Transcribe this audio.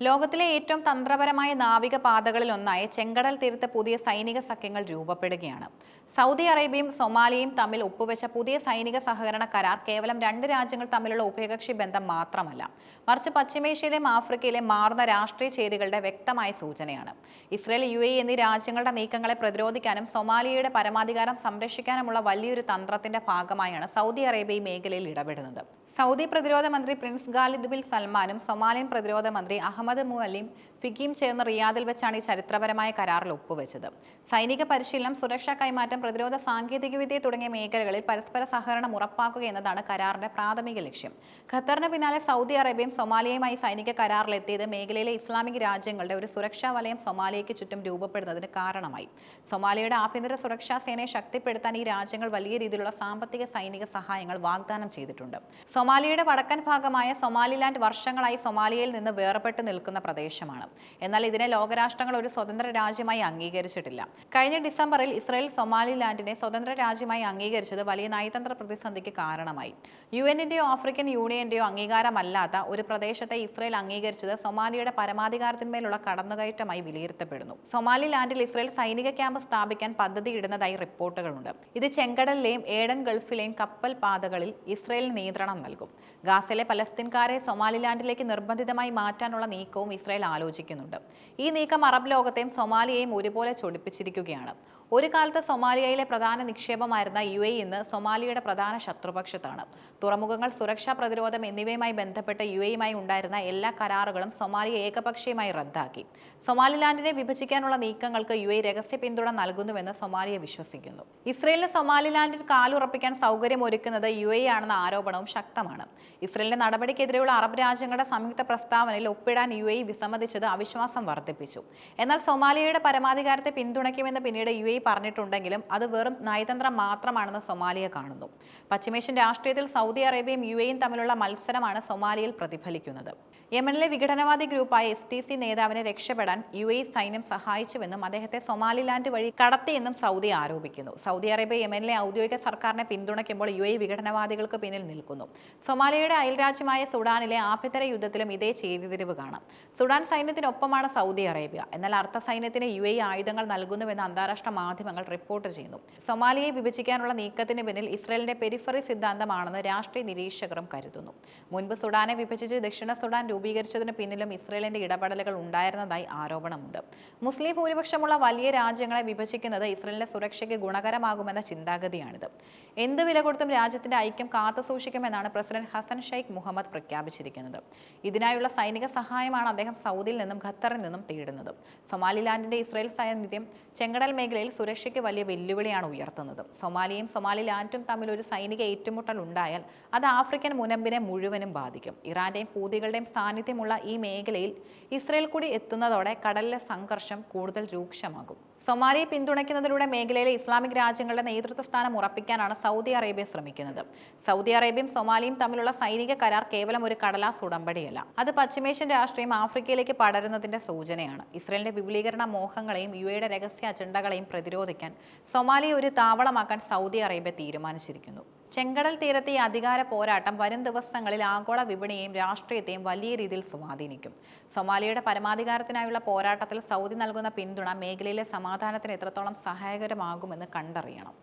ലോകത്തിലെ ഏറ്റവും തന്ത്രപരമായ നാവിക പാതകളിലൊന്നായ ചെങ്കടൽ തീരത്ത് പുതിയ സൈനിക സഖ്യങ്ങൾ രൂപപ്പെടുകയാണ്. സൗദി അറേബ്യയും സൊമാലിയയും തമ്മിൽ ഒപ്പുവെച്ച പുതിയ സൈനിക സഹകരണ കരാർ കേവലം രണ്ട് രാജ്യങ്ങൾ തമ്മിലുള്ള ഉഭയകക്ഷി ബന്ധം മാത്രമല്ല മറിച്ച് പശ്ചിമേഷ്യയിലെയും ആഫ്രിക്കയിലെയും മാറുന്ന രാഷ്ട്രീയ ചേരികളുടെ വ്യക്തമായ സൂചനയാണ്. ഇസ്രയേൽ യു എ എന്നീ രാജ്യങ്ങളുടെ നീക്കങ്ങളെ പ്രതിരോധിക്കാനും സൊമാലിയയുടെ പരമാധികാരം സംരക്ഷിക്കാനുമുള്ള വലിയൊരു തന്ത്രത്തിന്റെ ഭാഗമായാണ് സൗദി അറേബ്യ ഈ മേഖലയിൽ ഇടപെടുന്നത്. സൗദി പ്രതിരോധ മന്ത്രി പ്രിൻസ് ഖാലിദ് ബിൻ സൽമാനും സൊമാലിയൻ പ്രതിരോധ മന്ത്രി അഹമ്മദ് മുഅലിം ഫിക്കിയും ചേർന്ന് റിയാദിൽ വെച്ചാണ് ഈ ചരിത്രപരമായ കരാറിൽ ഒപ്പുവെച്ചത്. സൈനിക പരിശീലനം സുരക്ഷാ കൈമാറ്റം പ്രതിരോധ സാങ്കേതികവിദ്യ തുടങ്ങിയ മേഖലകളിൽ പരസ്പര സഹകരണം ഉറപ്പാക്കുക എന്നതാണ് കരാറിന്റെ പ്രാഥമിക ലക്ഷ്യം. ഖത്തറിന് പിന്നാലെ സൗദി അറേബ്യയും സൊമാലിയയുമായി സൈനിക കരാറിലെത്തിയത് മേഖലയിലെ ഇസ്ലാമിക രാജ്യങ്ങളുടെ ഒരു സുരക്ഷാ വലയം സൊമാലിയയ്ക്ക് ചുറ്റും രൂപപ്പെടുന്നതിന് കാരണമായി. സൊമാലിയയുടെ ആഭ്യന്തര സുരക്ഷാ സേനയെ ശക്തിപ്പെടുത്താൻ ഈ രാജ്യങ്ങൾ വലിയ രീതിയിലുള്ള സാമ്പത്തിക സൈനിക സഹായങ്ങൾ വാഗ്ദാനം ചെയ്തിട്ടുണ്ട്. സൊമാലിയയുടെ വടക്കൻ ഭാഗമായ സൊമാലിലാൻഡ് വർഷങ്ങളായി സൊമാലിയയിൽ നിന്ന് വേർപെട്ട് നിൽക്കുന്ന പ്രദേശമാണ്. എന്നാൽ ഇതിനെ ലോകരാഷ്ട്രങ്ങൾ ഒരു സ്വതന്ത്ര രാജ്യമായി അംഗീകരിച്ചിട്ടില്ല. കഴിഞ്ഞ ഡിസംബറിൽ ഇസ്രായേൽ സൊമാലിലാൻഡിനെ സ്വതന്ത്ര രാജ്യമായി അംഗീകരിച്ചത് വലിയ നയതന്ത്ര പ്രതിസന്ധിക്ക് കാരണമായി. യു എന്നിന്റെയോ ആഫ്രിക്കൻ യൂണിയന്റെയോ അംഗീകാരമല്ലാത്ത ഒരു പ്രദേശത്തെ ഇസ്രയേൽ അംഗീകരിച്ചത് സൊമാലിയുടെ പരമാധികാരത്തിന്മേലുള്ള കടന്നുകയറ്റമായി വിലയിരുത്തപ്പെടുന്നു. സൊമാലിലാൻഡിൽ ഇസ്രയേൽ സൈനിക ക്യാമ്പ് സ്ഥാപിക്കാൻ പദ്ധതി ഇടുന്നതായി റിപ്പോർട്ടുകളുണ്ട്. ഇത് ചെങ്കടലിലെയും ഏഡൻ ഗൾഫിലെയും കപ്പൽ പാതകളിൽ ഇസ്രായേലിന് നിയന്ത്രണം നൽകും. ഗാസയിലെ പലസ്തീൻകാരെ സൊമാലിലാൻഡിലേക്ക് നിർബന്ധിതമായി മാറ്റാനുള്ള നീക്കവും ഇസ്രയേൽ ആലോചിക്കുന്നുണ്ട്. ഈ നീക്കം അറബ് ലോകത്തെയും സൊമാലിയെയും ഒരുപോലെ ചൊടിപ്പിച്ചിരിക്കുകയാണ്. ഒരു കാലത്ത് സൊമാലിയയിലെ പ്രധാന നിക്ഷേപമായിരുന്ന യു എ ഇന്ന് സൊമാലിയയുടെ പ്രധാന ശത്രുപക്ഷത്താണ്. തുറമുഖങ്ങൾ സുരക്ഷാ പ്രതിരോധം എന്നിവയുമായി ബന്ധപ്പെട്ട് യു എയുമായി ഉണ്ടായിരുന്ന എല്ലാ കരാറുകളും സൊമാലിയ ഏകപക്ഷീയമായി റദ്ദാക്കി. സൊമാലിലാൻഡിനെ വിഭജിക്കാനുള്ള നീക്കങ്ങൾക്ക് യു എ രഹസ്യ പിന്തുണ നൽകുന്നുവെന്ന് സൊമാലിയ വിശ്വസിക്കുന്നു. ഇസ്രയേലിന് സൊമാലിലാൻഡിൽ കാലുറപ്പിക്കാൻ സൗകര്യം ഒരുക്കുന്നത് യു എ ആണെന്ന ആരോപണവും ശക്തമാണ്. ഇസ്രയേലിന്റെ നടപടിക്കെതിരെയുള്ള അറബ് രാജ്യങ്ങളുടെ സംയുക്ത പ്രസ്താവനയിൽ ഒപ്പിടാൻ യു എ വിസമ്മതിച്ചത് അവിശ്വാസം വർദ്ധിപ്പിച്ചു. എന്നാൽ സൊമാലിയയുടെ പരമാധികാരത്തെ പിന്തുണയ്ക്കുമെന്ന് പിന്നീട് യു എ പറഞ്ഞിട്ടുണ്ടെങ്കിലും അത് വെറും നയതന്ത്രം മാത്രമാണെന്ന് സൊമാലിയ കാണുന്നു. പശ്ചിമേഷ്യൻ രാഷ്ട്രീയത്തിൽ സൗദി അറേബ്യയും യു എയും തമ്മിലുള്ള മത്സരമാണ് സൊമാലിയയിൽ പ്രതിഫലിക്കുന്നത്. യമനിലെ വിഘടനവാദി ഗ്രൂപ്പായ എസ് ടി സി നേതാവിനെ രക്ഷപ്പെടാൻ യു എ സൈന്യം സഹായിച്ചുവെന്നും അദ്ദേഹത്തെ സൊമാലിലാൻഡ് വഴി കടത്തിയെന്നും സൗദി ആരോപിക്കുന്നു. സൗദി അറേബ്യ യമനിലെ ഔദ്യോഗിക സർക്കാരിനെ പിന്തുണയ്ക്കുമ്പോൾ യു എ വിഘടനവാദികൾക്ക് പിന്നിൽ നിൽക്കുന്നു. സൊമാലിയയുടെ അയൽരാജ്യമായ സുഡാനിലെ ആഭ്യന്തര യുദ്ധത്തിലും ഇതേ ചെയ്തിരിവ് കാണാം. സുഡാൻ സൈന്യത്തിനൊപ്പമാണ് സൗദി അറേബ്യ. എന്നാൽ അർത്ഥ സൈന്യത്തിന് യു എ ആയുധങ്ങൾ നൽകുന്നുവെന്ന് അന്താരാഷ്ട്ര മാധ്യമങ്ങൾ റിപ്പോർട്ട് ചെയ്യുന്നു. സൊമാലിയയെ വിഭജിക്കാനുള്ള നീക്കത്തിന് പിന്നിൽ ഇസ്രയേലിന്റെ പെരിഫറി സിദ്ധാന്തമാണെന്ന് രാഷ്ട്രീയ നിരീക്ഷകരും കരുതുന്നു. മുൻപ് സുഡാനെ വിഭജിച്ച് ദക്ഷിണ സുഡാൻ രൂപീകരിച്ചതിന് പിന്നിലും ഇസ്രയേലിന്റെ ഇടപെടലുകൾ ഉണ്ടായിരുന്നതായി ആരോപണമുണ്ട്. മുസ്ലിം ഭൂരിപക്ഷമുള്ള വലിയ രാജ്യങ്ങളെ വിഭജിക്കുന്നത് ഇസ്രയേലിന്റെ സുരക്ഷയ്ക്ക് ഗുണകരമാകുമെന്ന ചിന്താഗതിയാണിത്. എന്ത് വില കൊടുത്തും രാജ്യത്തിന്റെ ഐക്യം കാത്തു സൂക്ഷിക്കുമെന്നാണ് പ്രസിഡന്റ് ഹസൻ ഷെയ്ഖ് മുഹമ്മദ് പ്രഖ്യാപിച്ചിരിക്കുന്നത്. ഇതിനായുള്ള സൈനിക സഹായമാണ് അദ്ദേഹം സൗദിയിൽ നിന്നും ഖത്തറിൽ നിന്നും തേടുന്നത്. സൊമാലിലാൻഡിന്റെ ഇസ്രയേൽ സാന്നിധ്യം ചെങ്കടൽ മേഖലയിൽ സുരക്ഷയ്ക്ക് വലിയ വെല്ലുവിളിയാണ് ഉയർത്തുന്നത്. സൊമാലിയും സൊമാലിലാൻഡും തമ്മിൽ ഒരു സൈനിക ഏറ്റുമുട്ടൽ ഉണ്ടായാൽ അത് ആഫ്രിക്കൻ മുനമ്പിനെ മുഴുവനും ബാധിക്കും. ഇറാന്റെയും ഹൂതികളുടെയും സാന്നിധ്യമുള്ള ഈ മേഖലയിൽ ഇസ്രയേൽ കൂടി എത്തുന്നതോടെ കടലിലെ സംഘർഷം കൂടുതൽ രൂക്ഷമാകും. സൊമാലിയെ പിന്തുണയ്ക്കുന്നതിലൂടെ മേഖലയിലെ ഇസ്ലാമിക് രാജ്യങ്ങളുടെ നേതൃത്വ സ്ഥാനം ഉറപ്പിക്കാനാണ് സൗദി അറേബ്യ ശ്രമിക്കുന്നത്. സൗദി അറേബ്യയും സൊമാലിയും തമ്മിലുള്ള സൈനിക കരാർ കേവലം ഒരു കടലാസ് ഉടമ്പടിയല്ല. അത് പശ്ചിമേഷ്യൻ രാഷ്ട്രീയം ആഫ്രിക്കയിലേക്ക് പടരുന്നതിന്റെ സൂചനയാണ്. ഇസ്രയേലിന്റെ വിപുലീകരണ മോഹങ്ങളെയും യു എയുടെ രഹസ്യ അജണ്ടകളെയും പ്രതിരോധിക്കാൻ സൊമാലിയെ ഒരു താവളമാക്കാൻ സൗദി അറേബ്യ തീരുമാനിച്ചിരിക്കുന്നു. ചെങ്കടൽ തീരത്തെ അധികാര പോരാട്ടം വരും ദിവസങ്ങളിൽ ആഗോള വിപണിയെയും രാഷ്ട്രീയത്തെയും വലിയ രീതിയിൽ സ്വാധീനിക്കും. സൊമാലിയയുടെ പരമാധികാരത്തിനായുള്ള പോരാട്ടത്തിൽ സൗദി നൽകുന്ന പിന്തുണ മേഖലയിലെ സമാധാനത്തിന് എത്രത്തോളം സഹായകരമാകുമെന്ന് കണ്ടറിയണം.